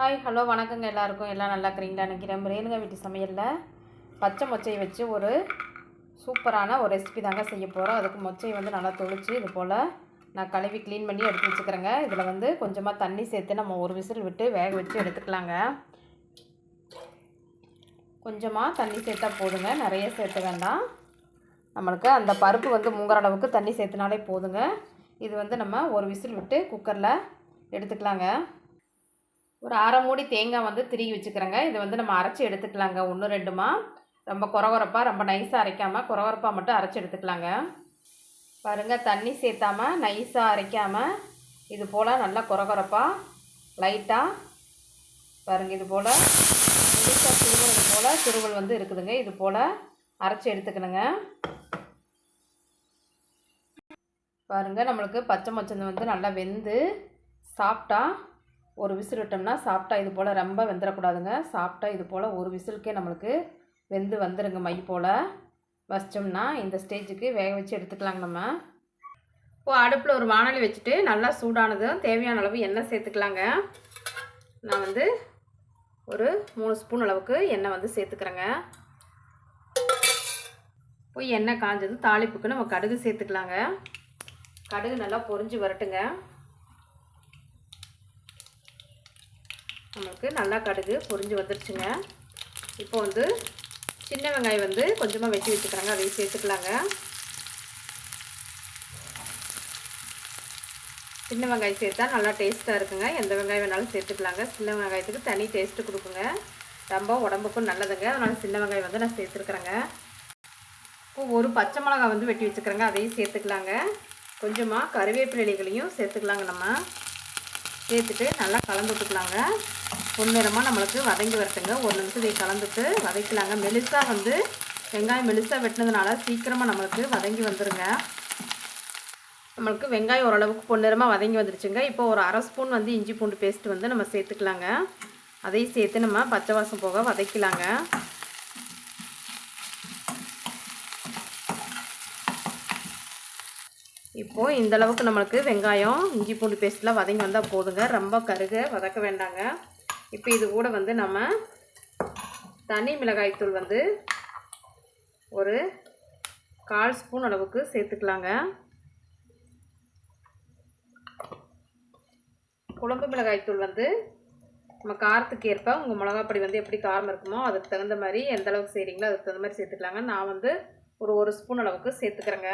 Hi hello வணக்கங்க எல்லாருக்கும். எல்லாம் நல்லா இருக்கிறீங்களா? நினைக்கிறேன். ரேணுங்க வீட்டு சமையலில் பச்சை மொச்சையை வச்சு ஒரு சூப்பரான ஒரு ரெசிபி தாங்க செய்ய போகிறோம் அதுக்கு மொச்சையை வந்து நல்லா தொளிச்சு இது போல் நான் கழுவி க்ளீன் பண்ணி எடுத்து வச்சுக்கிறேங்க. இதில் வந்து கொஞ்சமாக தண்ணி சேர்த்து நம்ம ஒரு விசில் விட்டு வேக வச்சு எடுத்துக்கலாங்க. கொஞ்சமாக தண்ணி சேர்த்தா போதுங்க. நிறைய சேர்த்த வேண்டாம். நம்மளுக்கு அந்த பருப்பு வந்து மூங்குற அளவுக்கு தண்ணி சேர்த்துனாலே போதுங்க. இது வந்து நம்ம ஒரு விசில் விட்டு குக்கரில் எடுத்துக்கலாங்க. ஒரு அரை மூடி தேங்காய் வந்து திருகி வச்சுக்கிறேங்க. இதை வந்து நம்ம அரைச்சி எடுத்துக்கலாங்க. ஒன்று ரெண்டுமா? ரொம்ப குறகுறப்பாக ரொம்ப நைஸாக அரைக்காமல் குறகுறப்பாக மட்டும் அரைச்சி எடுத்துக்கலாங்க. பாருங்கள் தண்ணி சேர்த்தாம நைஸாக அரைக்காமல் இது போல் நல்லா குறகுறப்பாக லைட்டாக பாருங்கள் இது போல். நைஸாக திருவல் இது போல் திருவல் வந்து இருக்குதுங்க. இது போல் அரைச்சி எடுத்துக்கணுங்க. பாருங்கள் நம்மளுக்கு பச்சை மொச்சந்து வந்து நல்லா வெந்து சாப்பிட்டா ஒரு விசில் விட்டோம்னா சாப்பிட்டா இது போல் ரொம்ப வெந்துடக்கூடாதுங்க சாப்பிட்டா இது போல் ஒரு விசிலுக்கே நம்மளுக்கு வெந்து வந்துடுங்க மை போல். வச்சிட்டோம்னா இந்த ஸ்டேஜுக்கு வேக வச்சு எடுத்துக்கலாங்க நம்ம. இப்போது அடுப்பில் ஒரு வானொலி வச்சுட்டு நல்லா சூடானதும் தேவையான அளவு எண்ணெய் சேர்த்துக்கலாங்க. நான் வந்து ஒரு மூணு ஸ்பூன் அளவுக்கு எண்ணெய் வந்து சேர்த்துக்கிறேங்க. போய் எண்ணெய் காஞ்சது தாளிப்புக்கு நம்ம கடுகு சேர்த்துக்கலாங்க. கடுகு நல்லா பொறிஞ்சு வரட்டுங்க. நம்மளுக்கு நல்லா கடுகு பொரிஞ்சு வந்துருச்சுங்க. இப்போ வந்து சின்ன வெங்காயம் வந்து கொஞ்சமாக வெட்டி வச்சுக்கிறாங்க அதையும் சேர்த்துக்கலாங்க. சின்ன வெங்காயம் சேர்த்தா நல்லா டேஸ்ட்டாக இருக்குங்க. எந்த வெங்காயம் வேணாலும் சேர்த்துக்கலாங்க. சின்ன வெங்காயத்துக்கு தனி டேஸ்ட்டு கொடுக்குங்க. ரொம்ப உடம்புக்கும் நல்லதுங்க. அதனால் சின்ன வெங்காயம் வந்து நான் சேர்த்துருக்குறேங்க. இப்போ ஒரு பச்சை மிளகா வந்து வெட்டி வச்சுக்கிறேங்க. அதையும் சேர்த்துக்கலாங்க. கொஞ்சமாக கருவேப்பிலைகளையும் சேர்த்துக்கலாங்க நம்ம. சேர்த்துட்டு நல்லா கலந்து விட்டுக்கலாங்க. பொன்னிறமாக நம்மளுக்கு வதங்கி வரட்டுங்க. ஒரு நிமிஷம் இதை கலந்துட்டு வதக்கலாங்க. மெலிசாக வந்து வெங்காயம் மெலிசாக வெட்டினதுனால சீக்கிரமாக நம்மளுக்கு வதங்கி வந்துடுங்க நம்மளுக்கு வெங்காயம் ஓரளவுக்கு பொன்னிறமாக வதங்கி வந்துருச்சுங்க. இப்போ ஒரு அரை ஸ்பூன் வந்து இஞ்சி பூண்டு பேஸ்ட் வந்து நம்ம சேர்த்துக்கலாங்க. அதையும் சேர்த்து நம்ம பச்சை வாசம் போக வதக்கலாங்க. இப்போது இந்த அளவுக்கு நம்மளுக்கு வெங்காயம் இஞ்சி பூண்டு பேஸ்ட்லாம் வதங்கி வந்தால் போதுங்க. ரொம்ப கருக வதக்க வேண்டாங்க. இப்போ இது கூட வந்து நம்ம தனி மிளகாய்த்தூள் வந்து ஒரு கால் ஸ்பூன் அளவுக்கு சேர்த்துக்கலாங்க. குழம்பு மிளகாய்த்தூள் வந்து நம்ம காரத்துக்கு ஏற்ப உங்கள் மிளகாப்பொடி வந்து எப்படி காரம் இருக்குமோ அதுக்கு தகுந்த மாதிரி எந்த அளவுக்கு செய்கிறீங்களோ அதுக்கு தகுந்த மாதிரி சேர்த்துக்கலாங்க. நான் வந்து ஒரு ஒரு ஸ்பூன் அளவுக்கு சேர்த்துக்கிறேங்க.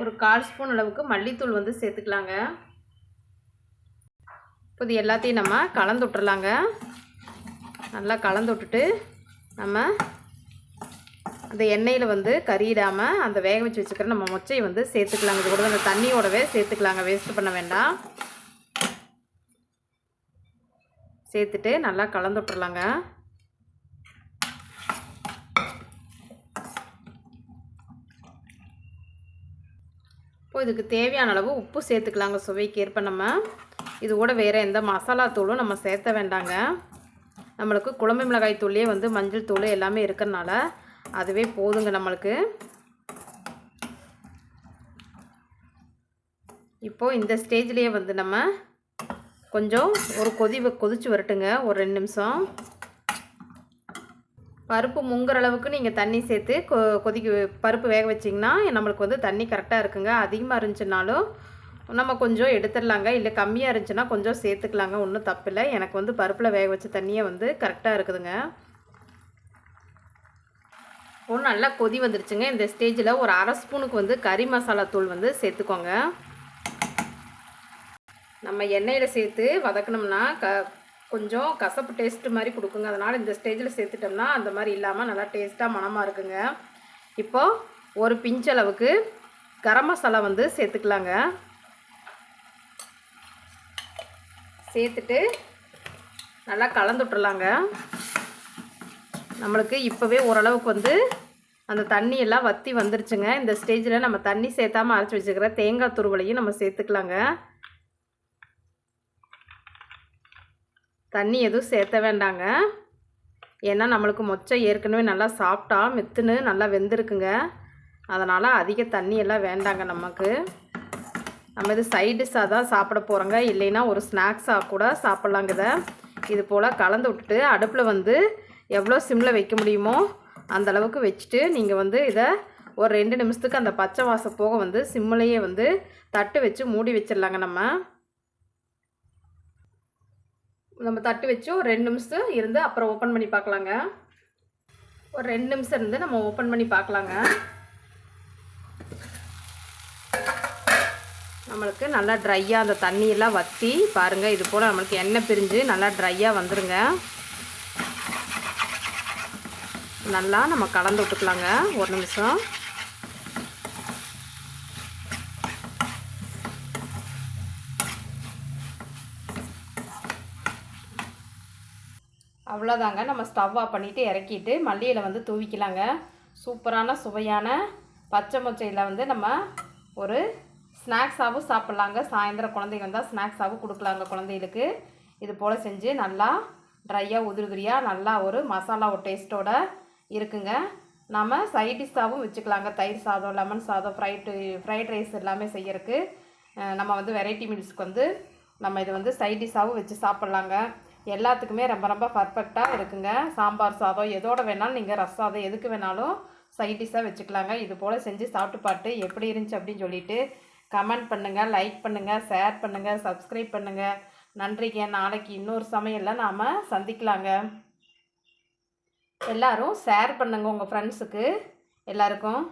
ஒரு கால் ஸ்பூன் அளவுக்கு மல்லித்தூள் வந்து சேர்த்துக்கலாங்க. இப்போ இது எல்லாத்தையும் நம்ம கலந்து விட்டுறலாங்க நல்லா கலந்து விட்டுட்டு நம்ம அந்த எண்ணெயில் வந்து கறியிடாமல் அந்த வேக வச்சு வச்சுக்கிற நம்ம மொச்சையை வந்து சேர்த்துக்கலாங்க. இது கூட அந்த தண்ணியோடவே சேர்த்துக்கலாங்க. வேஸ்ட் பண்ண வேண்டாம். சேர்த்துட்டு நல்லா கலந்து விட்டுறலாங்க இப்போ இதுக்கு தேவையான அளவு உப்பு சேர்த்துக்கலாங்க சுவைக்கு ஏற்ப நம்ம. இது கூட வேறு எந்த மசாலா தூளும் நம்ம சேர்த்த வேண்டாங்க. நம்மளுக்கு குழம்பு மிளகாய் தூள்லேயே வந்து மஞ்சள் தூள் எல்லாமே இருக்கிறனால அதுவே போதுங்க நம்மளுக்கு. இப்போது இந்த ஸ்டேஜ்லேயே வந்து நம்ம கொஞ்சம் ஒரு கொதி கொதிச்சு வரட்டுங்க. ஒரு ரெண்டு நிமிஷம். பருப்பு முங்குற அளவுக்கு நீங்கள் தண்ணி சேர்த்து கொ கொதிக்க பருப்பு வேக வச்சிங்கன்னா நம்மளுக்கு வந்து தண்ணி கரெக்டாக இருக்குங்க. அதிகமாக இருந்துச்சுனாலும் நம்ம கொஞ்சம் எடுத்துடலாங்க. இல்லை கம்மியாக இருந்துச்சுன்னா கொஞ்சம் சேர்த்துக்கலாங்க. ஒன்றும் தப்பில்லை. எனக்கு வந்து பருப்பில் வேக வச்ச தண்ணியை வந்து கரெக்டாக இருக்குதுங்க. ஒன்று நல்லா கொதி வந்துருச்சுங்க. இந்த ஸ்டேஜில் ஒரு அரை ஸ்பூனுக்கு வந்து கறி மசாலா தூள் வந்து சேர்த்துக்கோங்க. நம்ம எண்ணெயில் சேர்த்து வதக்கணும்னா க கொஞ்சம் கசப்பு டேஸ்ட்டு மாதிரி கொடுக்குங்க. அதனால் இந்த ஸ்டேஜில் சேர்த்துட்டோம்னா அந்த மாதிரி இல்லாமல் நல்லா டேஸ்ட்டாக மனமாக இருக்குங்க. இப்போது ஒரு பிஞ்சளவுக்கு கரம் மசாலா வந்து சேர்த்துக்கலாங்க. சேர்த்துட்டு நல்லா கலந்து விட்டுறலாங்க. நம்மளுக்கு இப்போவே ஓரளவுக்கு வந்து அந்த தண்ணியெல்லாம் வற்றி வந்துருச்சுங்க. இந்த ஸ்டேஜில் நம்ம தண்ணி சேர்த்தாமல் அரைச்சி வச்சுக்கிற தேங்காய் துருவலையும் நம்ம சேர்த்துக்கலாங்க. தண்ணி எதுவும் சேர்த்த வேண்டாங்க. ஏன்னா நம்மளுக்கு மொச்சை ஏற்கனவே நல்லா சாப்பிட்டா மெத்துன்னு நல்லா வெந்திருக்குங்க. அதனால் அதிக தண்ணி எல்லாம் வேண்டாங்க நமக்கு. நம்ம இது சைடிஷாக தான் சாப்பிட போகிறோங்க இல்லைன்னா ஒரு ஸ்நாக்ஸாக கூட சாப்பிட்லாங்க இதை. இது போல் கலந்து விட்டுட்டு அடுப்பில் வந்து எவ்வளோ சிம்மில் வைக்க முடியுமோ அந்த அளவுக்கு வச்சுட்டு நீங்கள் வந்து இதை ஒரு ரெண்டு நிமிஷத்துக்கு அந்த பச்சை வாசம் போக வந்து சிம்மிலையே வந்து தட்டு வச்சு மூடி வச்சிடலாங்க நம்ம. நம்ம தட்டு வச்சு ஒரு ரெண்டு நிமிஷம் இருந்து அப்புறம் ஓப்பன் பண்ணி பார்க்கலாங்க. ஒரு ரெண்டு நிமிஷம் இருந்து நம்ம ஓப்பன் பண்ணி பார்க்கலாங்க. நம்மளுக்கு நல்லா ட்ரையாக அந்த தண்ணியெல்லாம் வற்றி பாருங்கள் இது போல் நம்மளுக்கு எண்ணெய் பிரிஞ்சு நல்லா ட்ரையாக வந்துடுங்க நல்லா நம்ம கலந்து விட்டுக்கலாங்க ஒரு நிமிஷம். அவ்வளோதாங்க நம்ம ஸ்டவ் ஆஃப் பண்ணிவிட்டு இறக்கிட்டு மல்லியில் வந்து தூவிக்கலாங்க. சூப்பரான சுவையான பச்சை மொச்சையில் வந்து நம்ம ஒரு ஸ்நாக்ஸாகவும் சாப்பிட்லாங்க. சாயந்தரம் குழந்தைங்க வந்தால் ஸ்நாக்ஸாகவும் கொடுக்கலாங்க குழந்தைகளுக்கு. இது போல் செஞ்சு நல்லா ட்ரையாக உதிரியாக நல்லா ஒரு மசாலா ஒரு டேஸ்ட்டோட இருக்குங்க. நம்ம சைடிஷ்ஷாகவும் வச்சுக்கலாங்க. தயிர் சாதம் லெமன் சாதம் ஃப்ரைட் ஃப்ரைட் ரைஸ் எல்லாமே செய்யறதுக்கு நம்ம வந்து வெரைட்டி மீல்ஸ்க்கு வந்து நம்ம இது வந்து சைடிஷ்ஷாகவும் வச்சு சாப்பிட்லாங்க. எல்லாத்துக்குமே ரொம்ப ரொம்ப பர்ஃபெக்டாக இருக்குங்க. சாம்பார் சாதம் எதோட வேணாலும் நீங்கள் ரசம் சாதம் எதுக்கு வேணாலும் சைடிஷ்ஷாக வச்சுக்கலாங்க. இது போல் செஞ்சு சாப்பிட்டு பாட்டு எப்படி இருந்துச்சு அப்படின்னு சொல்லிட்டு கமெண்ட் பண்ணுங்கள் லைக் பண்ணுங்கள் ஷேர் பண்ணுங்கள் சப்ஸ்கிரைப் பண்ணுங்கள் நன்றிங்க. நாளைக்கு இன்னொரு சமையலில் நாம் சந்திக்கலாங்க. எல்லோரும் ஷேர் பண்ணுங்கள் உங்கள் ஃப்ரெண்ட்ஸுக்கு எல்லாருக்கும்.